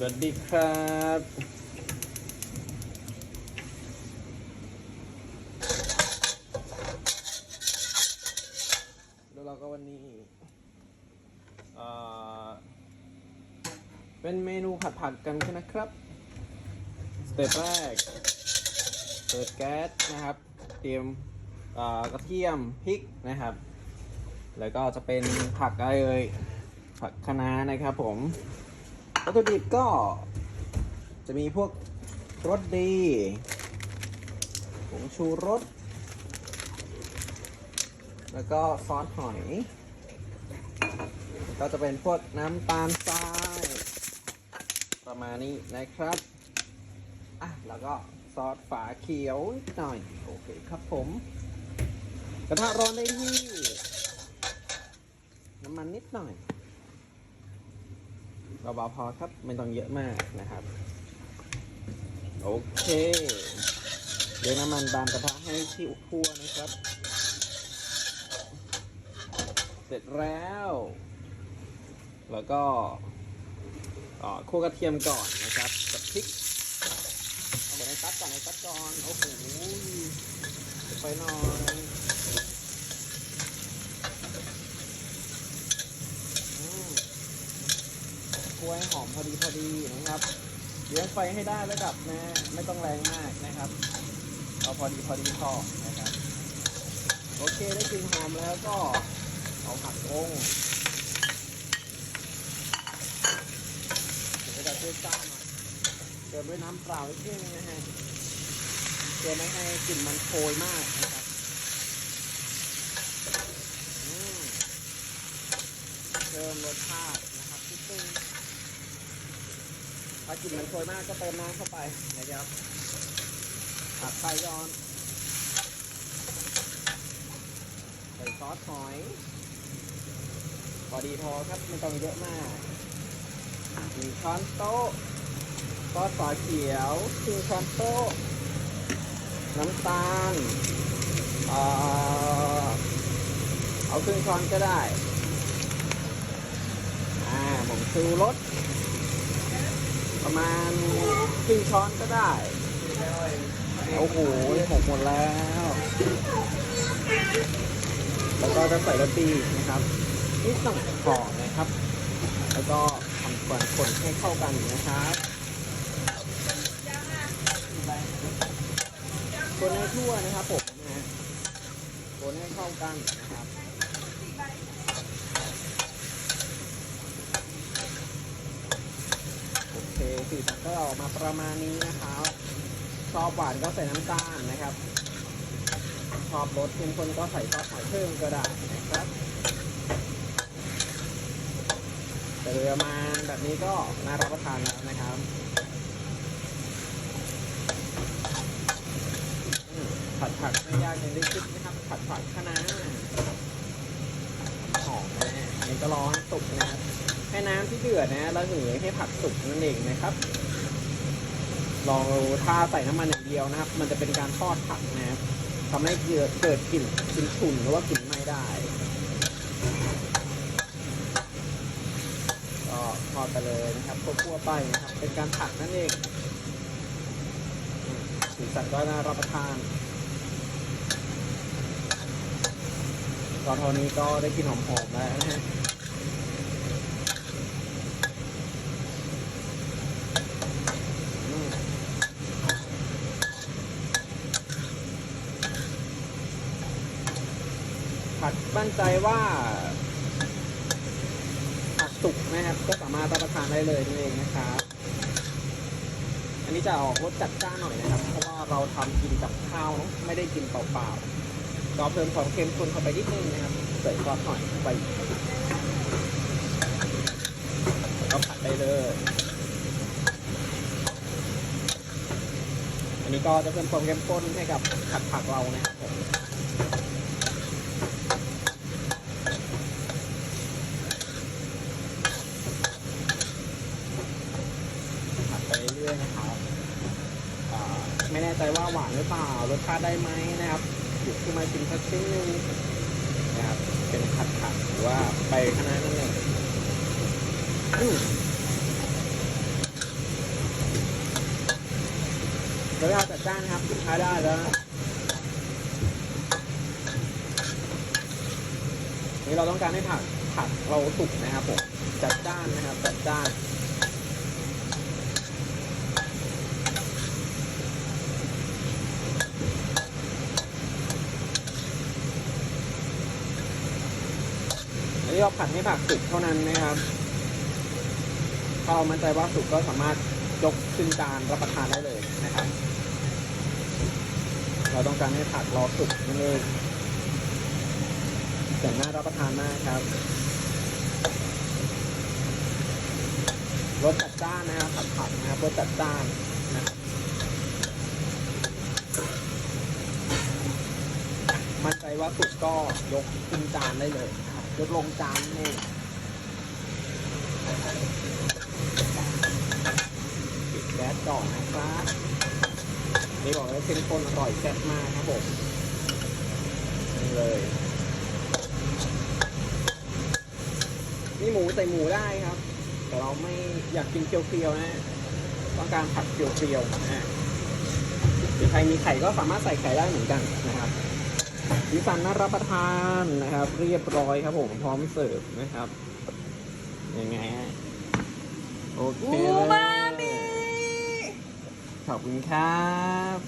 สวัสดีครับแล้วเราก็วันนี้เป็นเมนูผัดผักกันนะครับสเต็ปแรก เปิดแก๊สนะครับ เตรียมกระเทียมพริกนะครับ แล้วก็จะเป็นผักอะไรเอ่ยผักคะน้านะครับผม วัตถุดิบก็จะมีพวกรสดีผงชูรส แล้วก็ซอสหอย ก็จะเป็นพวกน้ำตาลทราย ประมาณนี้นะครับ อะ แล้วก็ซอสฝาเขียวนิดหน่อย โอเคครับผม กระทะร้อนได้ที่ น้ำมันนิดหน่อย เบาๆพอครับไม่ต้องเยอะมากนะครับ โอเคเดี๋ยวน้ำมันบานกระทะให้ที่ทั่วนะครับ เสร็จแล้ว แล้วก็อ่อคั่วกระเทียมก่อนนะครับกับพริกเอาหมดในตัดก่อนในตัดก่อนโอ้โหไปหน่อยอืม กล้วยหอมพอดีพอดีนะครับเลี้ยงไฟให้ได้ระดับนะไม่ต้องแรงมากนะครับเอาพอดีพอดีพอนะครับโอเคได้กลิ่นหอมแล้วก็เอาผักลงเดี๋ยวจะช่วยจ้าหน่อยเติมด้วยน้ำเปล่านิดนึงนะฮะเพื่อไม่ให้กลิ่นมันโชยมากนะครับเพิ่มรสชาตินะครับนิดนึง ถ้ากลิ่นมันโชยมากก็เติมน้ำเข้าไปนะครับผัดไฟย้อนใส่ซอสหอยพอดีพอครับไม่ต้องเยอะมากหนึ่งช้อนโต๊ะซอสฝาเขียวครึ่งช้อนโต๊ะน้ำตาลเอ่อเอาครึ่งช้อนก็ได้ อ่าผมชูรส ประมาณครึ่งช้อนก็ได้ โอ้โหหกหมดแล้ว แล้วก็จะใส่รสดีนะครับนิดหน่อยพอนะครับ แล้วก็ทำควนคนให้เข้ากันนะครับคนให้ทั่วนะครับผมนะฮะคนให้เข้ากันนะครับ โอเค สีสันก็ออกมาประมาณนี้นะครับชอบหวานก็ใส่น้ำตาลนะครับชอบรสเข้มข้นก็ใส่ซอสหอยเพิ่มก็ได้นะครับแต่โดยประมาณแบบนี้ก็น่ารับประทานแล้วนะครับผัดผักไม่ยากอย่างที่คิดนะครับ ผัดผักคะน้าหอมนะฮะอันนี้ก็รอให้สุกนะครับ ให้น้ำที่เดือดนะระเหยให้ผักสุกนั่นเองนะครับ ลองดูถ้าใส่น้ำมันอย่างเดียวนะครับ มันจะเป็นการทอดผักนะครับทำให้เกิดเกิดกลิ่นกลิ่นฉุนหรือว่ากลิ่นไหม้ได้ก็ทอดไปเลยนะครับคั่วๆไปนะครับ เป็นการผัดนั่นเองสีสันก็น่ารับประทานตอนเท่านี้ก็ได้กินหอมๆแล้วนะฮะ อืม ผัดมั่นใจว่าผักสุกนะครับ ก็สามารถรับประทานได้เลยนั่นเองนะครับ อันนี้จะออกรสจัดจ้านหน่อยนะครับ เพราะว่าเราทำกินกับข้าวเนะไม่ได้กินเปล่าๆก็เพิ่มความเค็มข้นเข้าไปนิดนึงนะครับใส่ซอสหน่อยไปแล้วก็ผัดได้เลยอันนี้ก็จะเพิ่มความเข้มข้นให้กับผัดผักเรานะครับผม ไม่แน่ใจว่าหวานหรือเปล่ารสชาติได้ไหมนะครับหยิบขึ้นมาชิมสักชิ้นหนึ่งนะครับ เป็นผัดผักหรือว่าไปขนาดนั้นเลยงรสชาติจัดจ้านนะครับใช้ได้แล้วนี่เราต้องการให้ผักผักเราสุกนะครับผมจัดจ้านนะครับจัดจ้าน อันนี้เราผัดให้ผักสุกเท่านั้นนะครับถ้าเรามั่นใจว่าสุกก็สามารถยกขึ้นจานรับประทานได้เลยนะครับ เราต้องการให้ผักราสุกนั่นเองแต่น่ารับประทานมากครับรสจัดจ้านนะครับผัดผัดนะครับรสจัดจ้านนะครับมั่นใจว่าสุกก็ยกขึ้นจานได้เลย นะครับยกลงจานนี่ปิดแก๊สก่อนนะครับนี่บอกเลยเข้มข้นอร่อยแซ่บมากครับผมนี่เลยนี่หมูใส่หมูได้ครับ แต่เราไม่อยากกินเคียวๆนะต้องการผัดเคียวๆนะฮะหรือใครมีไข่ก็สามารถใส่ไข่ได้เหมือนกันนะครับ สีสันน่ารับประทานนะครับ เรียบร้อยครับผมพร้อมเสิร์ฟนะครับยังไงฮะโอเคอูเลยมามิ ขอบคุณครับ